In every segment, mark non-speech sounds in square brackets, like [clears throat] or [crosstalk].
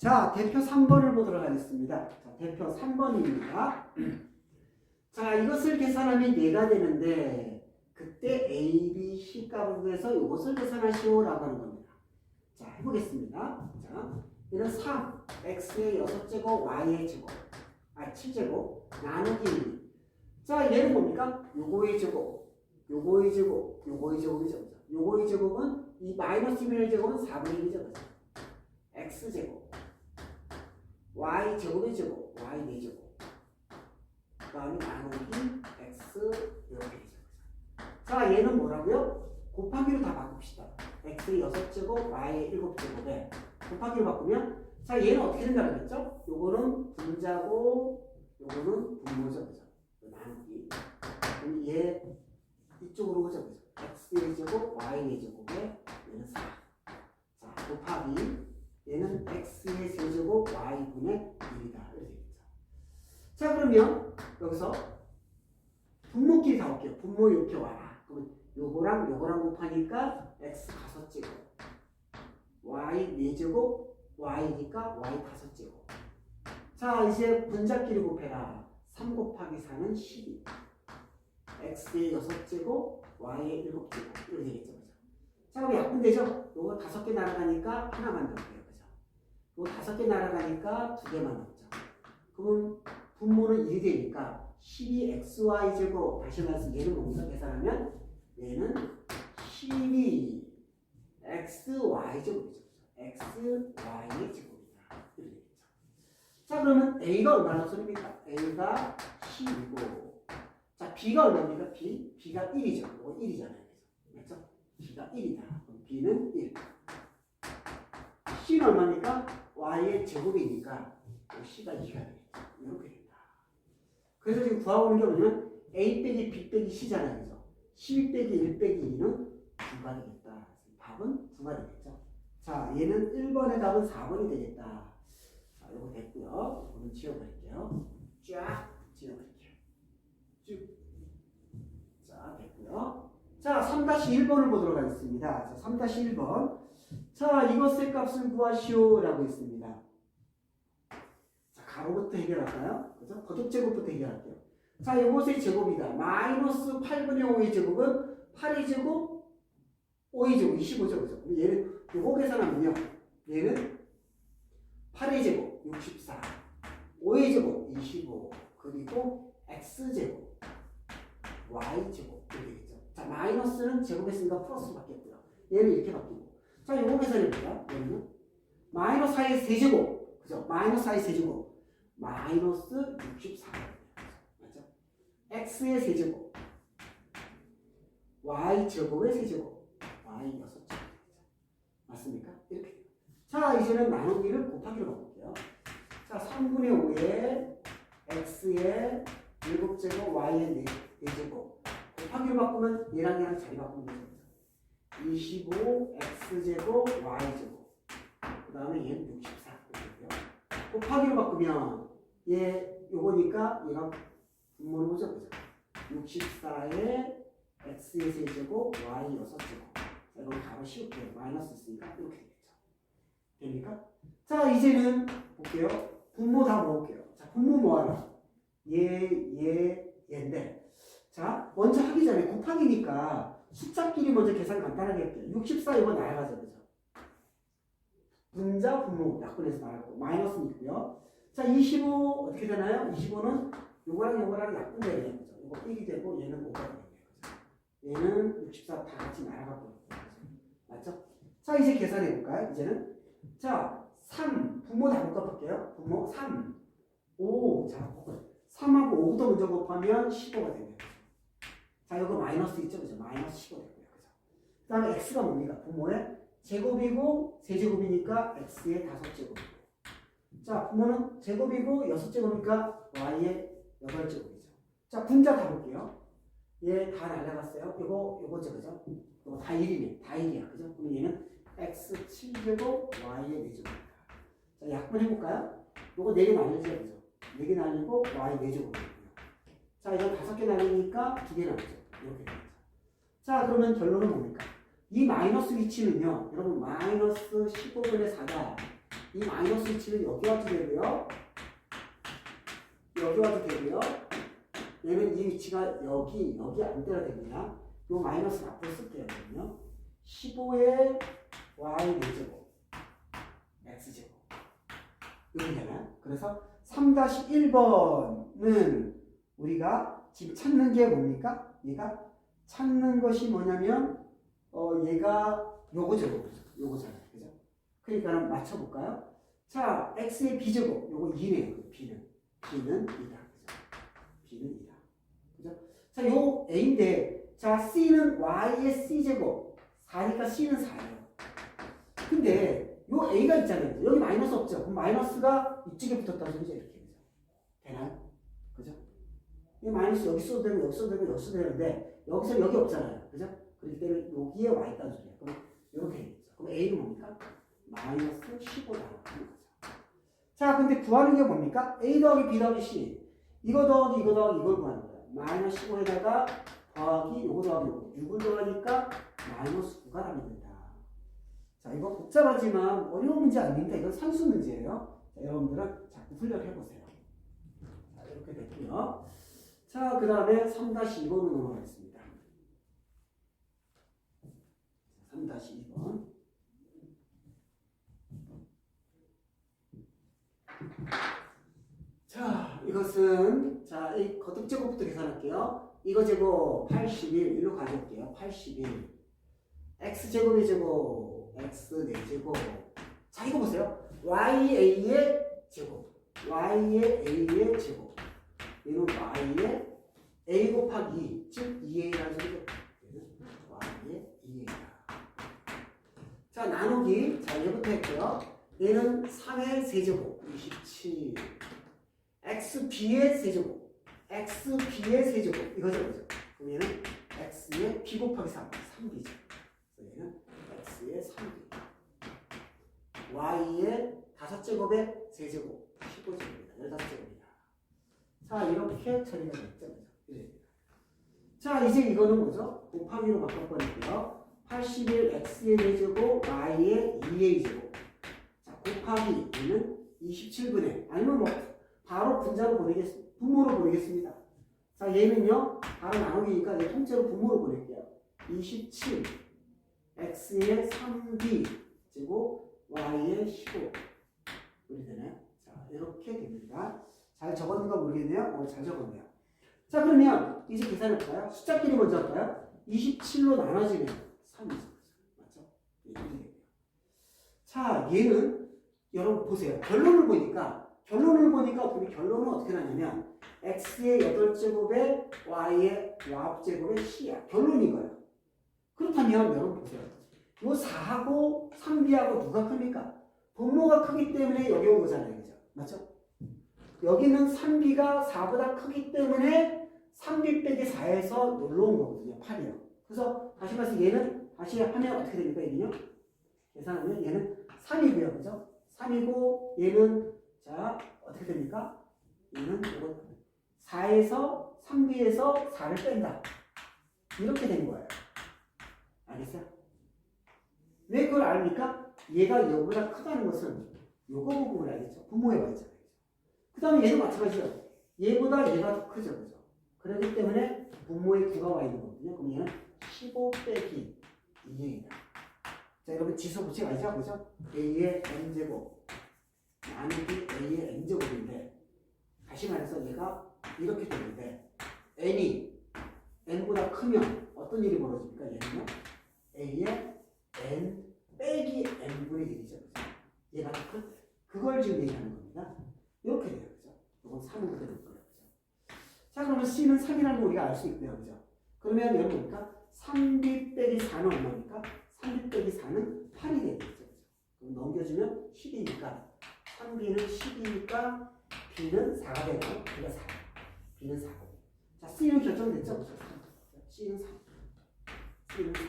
자, 대표 3번을 보도록 하겠습니다. 자, 대표 3번입니다. 자, 이것을 계산하면 얘가 되는데 그때 A, B, C 구해서 이것을 계산하시오라고 하는 겁니다. 자, 해보겠습니다. 자, 얘는 3, X의 6제곱, Y의 제곱, 아, 7제곱, 나누기 1. 자, 얘는 뭡니까? 요거의 제곱, 요거의 제곱, 요거의 제곱이죠. 요거의 제곱은 이 마이너스 1의 제곱은 4분의 1이죠. 그죠? X제곱, Y 제곱의 제곱, Y 4제곱. 그 다음에 나누기 X 이렇게 되죠. 자, 얘는 뭐라고요? 곱하기로 다 바꿉시다. X의 6제곱, Y의 7제곱에 곱하기로 바꾸면 자, 얘는 어떻게 된다고 그랬죠? 요거는 분자고 요거는 분모죠. 그죠? 나누기. 그럼 얘 이쪽으로 오죠. 그죠? X의 제곱, Y의 제곱에 얘는 4. 자, 곱하기 얘는 x의 세제곱 y분의 1이다. 이렇게 되겠죠. 자 그러면 여기서 분모끼리 다 올게요. 분모 이렇게 와라. 그러면 요거랑 요거랑 곱하니까 x 다섯 제곱 y 네 제곱 y니까 y 다섯 제곱 자 이제 분자끼리 곱해라. 3 곱하기 4는 12 x의 여섯 제곱 y의 일곱 제곱 이렇게 되겠죠. 자 그럼 약분되죠? 요거 다섯 개 날아가니까 하나만 넣을 그죠? 요 다섯 개 날아가니까 두 개만 넣죠. 그러면 분모는 1이 되니까 12xy 제곱 다시 말해서 얘는 뭡니까? 계산하면 얘는 12xy 제곱이죠. xy의 제곱이다. 자 그러면 a가 얼마나 소리입니까? a가 10이고 자 b가 얼마입니까? b b가 1이죠. 이거 1이잖아요. 그죠? b가 1이다. 그럼 b는 1. c는 얼마입니까? Y의 제곱이니까 c가 2가 되겠죠. 이렇게 된다. 그래서 지금 구하고 있는 게 뭐냐면 a 빼기 b 빼기 c잖아요. 그죠? 12 빼기 1 빼기 2는 2가 되겠다. 답은 2가 되겠죠. 자, 얘는 1번의 답은 4번이 되겠다. 자, 이거 됐고요. 이거는 지워버릴게요. 쫙 지워버릴게요. 쭉. 자, 됐고요. 자, 3-1번을 보도록 하겠습니다. 자, 3-1번. 자, 이것의 값을 구하시오 라고 했습니다. 자, 가로부터 해결할까요? 그죠? 거듭제곱부터 해결할게요. 자, 이것의 제곱이다. 마이너스 8분의 5의 제곱은 8의 제곱, 5의 제곱, 25죠. 그죠? 얘는, 요거 계산하면요. 얘는 8의 제곱, 64. 5의 제곱, 25. 그리고 x제곱, y제곱. 이렇게 되겠죠. 자, 마이너스는 제곱했으니까 플러스 바뀌었고요. 얘는 이렇게 바뀌고. 자, 요거 계산해볼까요? 얘는 마이너스 4의 세제곱. 그죠? 마이너스 4의 세제곱. 마이너스 64. 맞죠? x의 세제곱. y 제곱의 세제곱. y 6제곱. 맞습니까? 이렇게. 자, 이제는 나누기를 곱하기로 바꿀게요. 자, 3분의 5에 x의 7제곱, y의 4제곱. 곱하기로 바꾸면 얘랑 얘랑 자리 바꾸면 되죠. 25 x제곱 y제곱. 그 다음에 얘는 64 이렇게요. 곱하기로 바꾸면 얘 요거니까 얘가 분모를 보죠 그죠 64에 x의 세제곱 y 6제곱. 자 이건 바로 씌울게요 마이너스 있으니까 이렇게 되겠죠. 됩니까? 자 이제는 볼게요. 분모 다 모을게요. 자 분모 뭐하나 얘얘 얘인데. 자 먼저 하기 전에 곱하기니까 숫자끼리 먼저 계산 간단하게 할게요. 64 이거 나가죠, 그죠? 분자 분모 약분해서 나가고 마이너스는 있고요. 자, 25 어떻게 되나요? 25는 요거랑 요거랑 약분되야 되는 거죠. 요거 1이 되고 얘는 5가 되는. 그죠? 얘는 64 다 같이 나가고 있는 거죠. 맞죠? 자, 이제 계산해 볼까요? 이제는 자, 3 분모 다 묶어볼게요. 분모 3 5 자, 3하고 5부터 먼저 곱하면 15가 되네요. 자, 이거 마이너스 있죠? 그죠? 마이너스 15 됐고요. 그죠? 그 다음에 x가 뭡니까? 부모의 제곱이고 세제곱이니까 x의 다섯 제곱이고. 자, 부모는 제곱이고 여섯 제곱이니까 y의 여덟 제곱이죠. 자, 분자 다 볼게요. 얘 다 날라갔어요. 이거, 이거죠. 그죠? 이거 다 1이네. 다 1이야. 그죠? 그럼 얘는 x 7제곱, y의 4제곱입니다. 자, 약분 해볼까요? 이거 4개 날리죠. 그죠? 4개 날리고 y 4제곱이고요. 자, 이건 다섯 개 날리니까 두개 남죠. 이렇게 됩니다. 자, 그러면 결론은 뭡니까? 이 마이너스 위치는요, 여러분, 마이너스 15분의 4가 이 마이너스 위치는 여기 와도 되고요. 여기 와도 되고요. 얘는 이 위치가 여기, 여기 안 돼야 됩니다. 요 마이너스 앞으로 쓸게요. 그러면요. 15의 y 4제곱, x제곱. 이렇게 되나요? 그래서 3-1번은 우리가 지금 찾는 게 뭡니까? 얘가 찾는 것이 뭐냐면 어 얘가 요거죠. 요거잖아요. 그죠? 그러니까 맞춰 볼까요? 자, x의 b제곱 요거 2네요. 그 b는 b는 2다. 그죠? b는 2다. 그죠? 자, 요 a인데 자, c는 y의 c제곱 4니까 c는 4예요. 근데 요 a가 있잖아요. 여기 마이너스 없죠. 그럼 마이너스가 이쪽에 붙었다는 소리죠. 이렇게. 되나요? 그죠? 이 마이너스 여기 써도 되고 여기 써도 되고 여기 써도 되는데 여기서 여기 없잖아요. 그죠? 그렇기 때문에 여기에 와 있다는 소리예요. 그럼 이렇게 되겠죠. 그럼 a는 뭡니까? 마이너스 15라고 하는 거죠. 자, 근데 구하는 게 뭡니까? a 더하기 b 더하기 c. 이거 더하기 이거 더하기 이걸 구하는 거예요. 마이너스 15에다가 더하기 요거 더하기 요거. 6을 더하니까 마이너스 9가 답이 된다. 자, 이거 복잡하지만 어려운 문제 아닙니다. 이건 산수 문제예요. 자, 여러분들은 자꾸 훈련을 해보세요. 자, 이렇게 됐고요. 자, 그 다음에 3-2번으로 넘어가겠습니다. 3-2번. 자, 이것은 자, 이 거듭 제곱부터 계산할게요. 이거 제곱 81 일로 가져올게요. 81 x 제곱의 제곱 x 4제곱 자, 이거 보세요. ya의 제곱 y의 a의 제곱 얘는 y의 a 곱하기 2, 즉 2a라는 소리죠. y의 2a다. 자, 나누기. 자, 얘부터 했고요. 얘는 3의 세제곱 27 xb의 세제곱 xb의 세제곱 이거죠 그죠 그럼 얘는 x의 b 곱하기 3 3b죠 그래서 얘는 x의 3b y의 다섯 제곱의 세제곱 15제곱입니다 15제곱이다 자 이렇게 처리가 됐죠 이래 자 이제 이거는 뭐죠 곱하기로 바꿔버릴게요 81 x의 4제곱 y의 2의 제곱 자 곱하기 얘는 27분의 아니면 뭐 바로 분자로 보내겠습니다. 분모로 보내겠습니다. 자, 얘는요, 바로 나누기니까 이제 통째로 분모로 보낼게요. 27, x의 3b, 제곱, y의 15. 이렇게 되나요? 자, 이렇게 됩니다. 잘 적었는가 모르겠네요. 어, 잘 적었네요. 자, 그러면 이제 계산해 볼까요? 숫자끼리 먼저 할까요? 27로 나눠지면 3이죠. 맞죠? 되겠네요. 자, 얘는 여러분 보세요. 결론을 보니까 결론을 보니까 우리 결론은 어떻게 나냐면 x의 8제곱에 y의 y제곱에 c야. 결론인 거예요. 그렇다면 여러분 보세요. 요 4하고 3b하고 누가 큽니까? 분모가 크기 때문에 여기 온 거잖아요. 그죠? 맞죠? 여기는 3b가 4보다 크기 때문에 3b 빼기 4에서 놀러 온 거거든요. 8이요. 그래서 다시 말해서 얘는 다시 하면 어떻게 됩니까? 얘는요? 계산하면 얘는 3이고요. 그죠? 3이고 얘는 자, 어떻게 됩니까? 얘는 이거 4에서 3b에서 4를 뺀다. 이렇게 된 거예요. 알겠어요? 왜 그걸 압니까? 얘가 얘보다 크다는 것은 요거 부분을 알겠죠? 있잖아요. 그 다음에 얘도 마찬가지죠. 얘보다 얘가 더 크죠. 그죠? 그렇기 때문에 분모에 9가 와 있는 거거든요. 그럼 얘는 15 빼기 2입니다. 자, 여러분 지수 법칙 알죠? 그죠? a의 n제곱 나누기 a의 n제곱인데 다시 말해서 얘가 이렇게 되는데 n이 n보다 크면 어떤 일이 벌어집니까? 얘는요 a의 n 빼기 n분의 1이죠. 얘가 더 클, 그걸 지금 얘기하는 겁니다. 이렇게 돼요. 그죠? 이건 3은 그대로 있고요. 그죠? 자 그러면 c는 3이라는 거 우리가 알 수 있고요. 그죠? 그러면 여러분 보니까 3b 빼기 4는 얼마입니까? 3b 빼기 4는 8이 되겠죠. 그죠? 그럼 넘겨주면 10이니까 3b는 10이니까 b는 4가 되고 b가 4. b는 4고. 자, c는 결정됐죠? 그죠? c는 3. c는 4.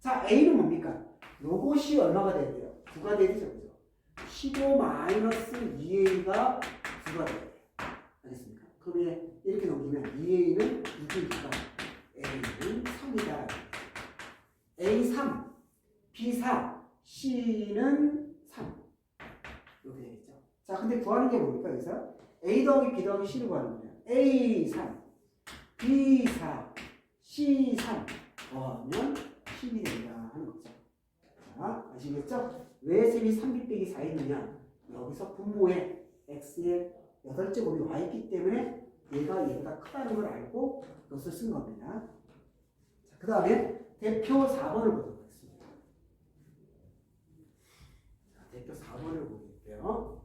자, a는 뭡니까? 요것이 얼마가 돼야 돼요? 9가 돼야 되죠? 그죠? 15 마이너스 2a가 9가 돼야 돼요. 알겠습니까? 그러면 이렇게 넘기면 2a는 6이니까 a는 3이다. a 3, b 4, c는 3. 이렇게 되겠죠. 자, 근데 구하는 게 뭡니까, 여기서? A 더하기 B 더하기 C를 구하는 거예요. A 3, B 4, C 3 더하면 10이 된다 하는 거죠. 자, 아시겠죠? 왜 셈이 3B 빼기 4였느냐? 여기서 분모에 X의 8제곱이 와 있기 때문에 얘가 얘보다 크다는 걸 알고 그것을 쓴 겁니다. 자, 그 다음에 대표 4번을 보도록 하겠습니다. 자, 대표 4번을 보겠고요.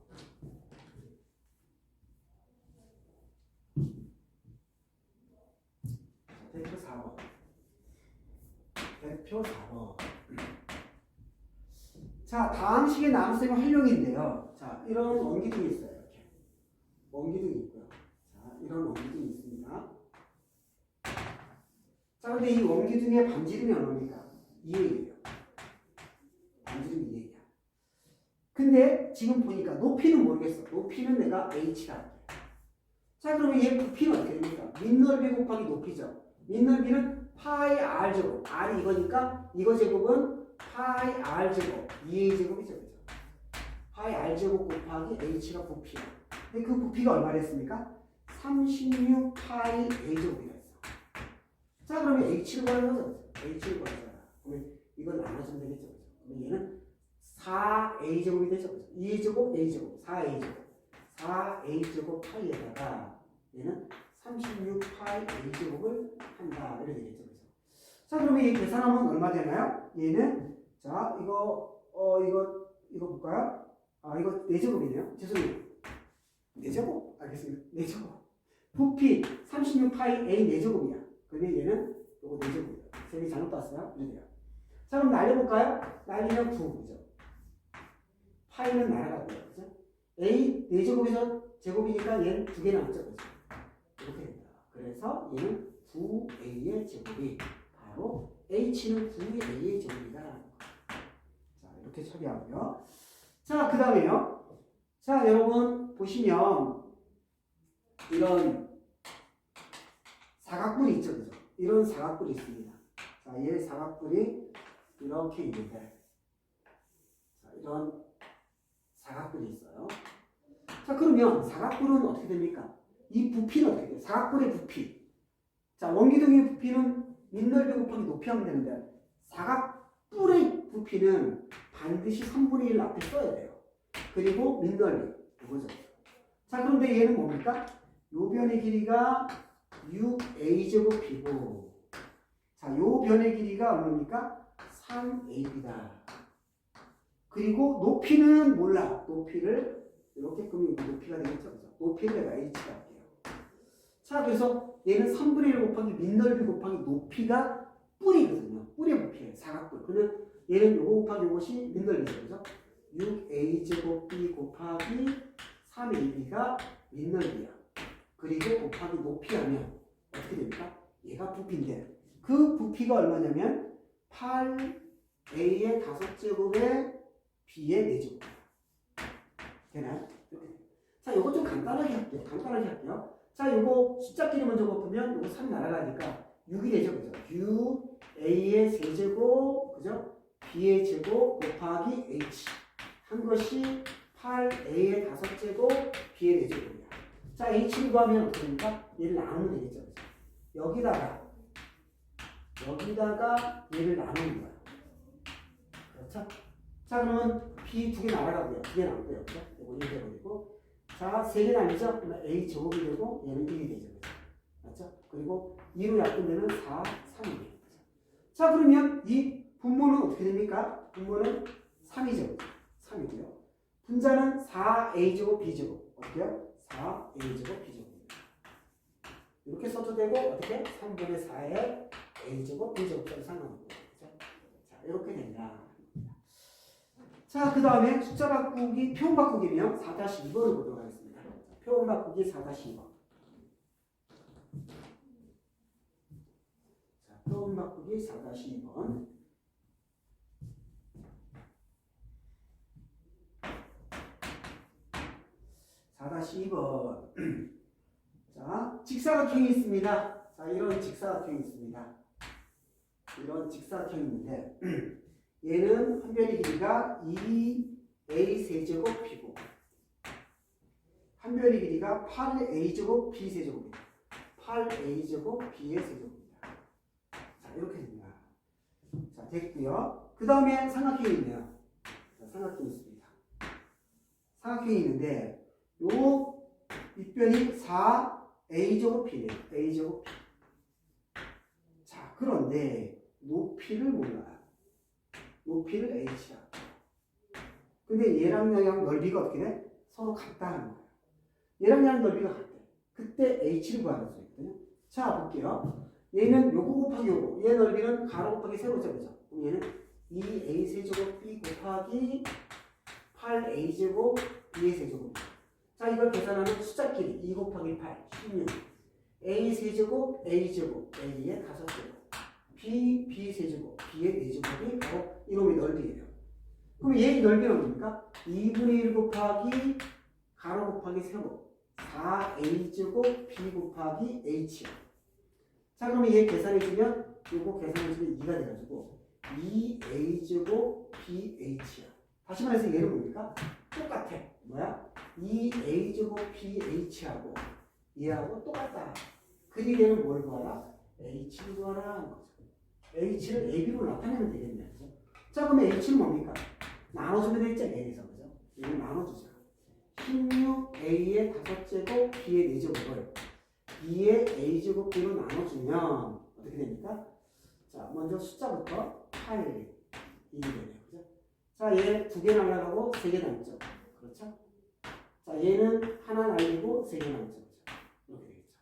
대표 4번. 대표 4번. 자, 다음 식의 나눗셈의 활용인데요. 자, 이런 원기둥이 있어요. 이렇게. 원기둥이 있고요. 자, 이런 원기둥이 있습니다. 자, 근데 이 원기둥의 반지름이 얼마입니까? 2A예요. 반지름이 2A야. 근데 지금 보니까 높이는 모르겠어. 높이는 내가 H가. 자, 그러면 얘 부피는 어떻게 됩니까? 밑넓이 곱하기 높이죠. 밑넓이는 파이 R 제곱. R이 이거니까 이거 제곱은 파이 R 제곱. 2A 제곱이죠. 그죠? 파이 R 제곱 곱하기 H가 부피야. 근데 그 부피가 얼마 됐습니까? 36 파이 A 제곱이라 했어. 자, 그러면 H를 구하는 거죠. H를 구하잖아. 그러면 이걸 나눠주면 되겠죠. 그죠? 그러면 얘는 4A 제곱이 되죠. 그죠? 2A 제곱, A 제곱, 4A 제곱. 4A 제곱 파이에다가 얘는 36 파이 A 제곱을 한다. 이렇게 되겠죠. 그죠? 자, 그러면 이 계산하면 얼마 되나요? 얘는 자, 이거 어 이거 이거 볼까요? 아, 이거 4제곱이네요. 죄송해요. 4제곱? 알겠습니다. 4제곱. 부피 36 파이 A 4제곱이야. 그러면 얘는 요거 4제곱이에요. 쌤이 잘못 봤어요? 이래요. 자, 그럼 날려볼까요? 날리면 9, 그죠? 파이는 날아가고요. 그죠? A 4제곱에서 제곱이니까 얘는 두 개 남죠. 그죠? 이렇게 된다. 그래서 얘는 9A의 제곱이 바로 H는 9A의 제곱이다. 자, 이렇게 처리하고요. 자, 그 다음에요. 자, 여러분, 보시면, 이런 사각뿔이 있죠, 그죠? 이런 사각뿔이 있습니다. 자, 얘 사각뿔이 이렇게 있는데, 자, 이런 사각뿔이 있어요. 자, 그러면 사각뿔은 어떻게 됩니까? 이 부피는 어떻게 돼요? 사각뿔의 부피. 자, 원기둥의 부피는 밑넓이 곱하기 높이 하면 되는데, 사각뿔의 부피는 반드시 3분의 1 앞에 써야 돼요. 그리고 밑넓이. 이거죠. 자, 그런데 얘는 뭡니까? 요 변의 길이가 6a제곱이고, 자, 요 변의 길이가 얼마입니까? 3ab다. 그리고 높이는 몰라. 높이를 이렇게 끄면 높이가 되겠죠. 그죠? 높이를 내가 h가 할게요. 자, 그래서 얘는 3분의 1 곱하기 밑넓이 곱하기 높이가 뿔이거든요. 뿔의 부피예요. 사각뿔. 그러면 얘는 요거 곱하기 요것이 밑넓이죠. 그죠? 6a 제곱 b 곱하기 3ab가 밑넓이야. 그리고 곱하기 높이 하면 어떻게 됩니까? 얘가 부피인데 그 부피가 얼마냐면 8a의 5제곱에 b의 4제곱. 되나요? 자, 요거 좀 간단하게 할게요. 간단하게 할게요. 자, 요거 숫자끼리 먼저 곱으면 요거 3 날아가니까 6이 되죠. 그죠? 6 a의 세제곱, 그죠? B의 제곱 곱하기 h 한 것이 8a의 5제곱, b의 4제곱이야. 자, h를 구하면 어떻게 됩니까? 얘를 나누면 되겠죠. 여기다가 여기다가 얘를 나누는 거야. 그렇죠? 자, 그러면 b 두 개 날아가고요. 두 개 남고요. 그죠? 요거 1 돼버리고 자, 세개 나뉘죠? 그러면 a 제곱이 되고 얘는 1이 되죠. 맞죠? 그리고 2로 약분되면 4, 3이 돼요. 그죠? 자, 그러면 이 분모는 어떻게 됩니까? 분모는 3이죠. 3이고요. 분자는 4a제곱 b제곱. 어때요? 4a제곱 b제곱입니다. 이렇게 써도 되고 어떻게? 3분의 4의 a제곱 b제곱까지 상관없고. 그죠? 자, 이렇게 된다. 자, 그 다음에 숫자 바꾸기, 표현 바꾸기면 4-2번을 보도록 하겠습니다. 자, 표현 바꾸기 4-2번. 자, 표현 바꾸기 4-2번. 사 다시 2번. [clears throat] 자, 직사각형이 있습니다. 자, 이런 직사각형이 있습니다. 이런 직사각형인데, [clears throat] 얘는 한 변의 길이가 2a 세제곱 b고 한 변의 길이가 8a제곱 b세제곱입니다. 8a제곱 b의 세제곱입니다. 자, 이렇게 됩니다. 자, 됐고요. 그 다음에 삼각형이 있네요. 자, 삼각형이 있습니다. 삼각형이 있는데 요 밑변이 4a제곱 b네요. a제곱 b. 자, 그런데 높이를 몰라요. 높이를 h라. 근데 얘랑 얘랑 넓이가 어떻게 돼? 서로 같다는 거예요. 얘랑 얘랑 넓이가 같대. 그때 h를 구하는 소리거든요. 자, 볼게요. 얘는 요거 곱하기 요거. 얘 넓이는 가로 곱하기 세로 제곱이죠. 그럼 얘는 2a 세제곱 b 곱하기 8a 제곱 b의 세제곱. 자, 이걸 계산하면 숫자끼리 2 곱하기 8, 16. a 세제곱, a 제곱, a의 다섯 제곱. b, b 세제곱, b의 네 제곱이 바로 이놈의 넓이에요. 그럼 얘의 넓이는 뭡니까? 2분의 1 곱하기 가로 곱하기 세로 4a 제곱 b 곱하기 h야. 자 그러면 얘 계산해주면 요거 계산해주면 2가 돼가지고 2a 제곱 bh야. 다시 말해서 얘는 뭡니까? 똑같아. 뭐야? 2a 제곱 bh하고 얘하고 똑같다. 그리되면 뭘 구하라? h를 구하라 하는 거죠. h를 ab로 나타내면 되겠네. 그죠? 자 그러면 h는 뭡니까? 나눠주면 되겠죠 A에서 그죠? 이거 나눠주자 16A의 다섯 제곱 B의 네 제곱을 B의 A 제곱 B로 나눠주면 어떻게 됩니까? 자 먼저 숫자부터 8 이게 되네요 그죠? 자 얘 두 개 날라가고 세 개 남죠 그렇죠? 자 얘는 하나 날리고 세 개 남죠? 이렇게 되겠죠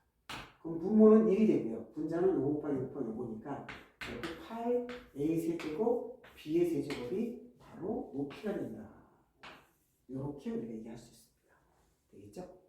그럼 분모는 1이 되고요 분자는 5 곱하기 6 곱하기 5니까 이렇게 8 A 세제곱 B의 세제곱이 바로 높이가 된다. 이렇게 우리가 얘기할 수 있습니다. 되겠죠?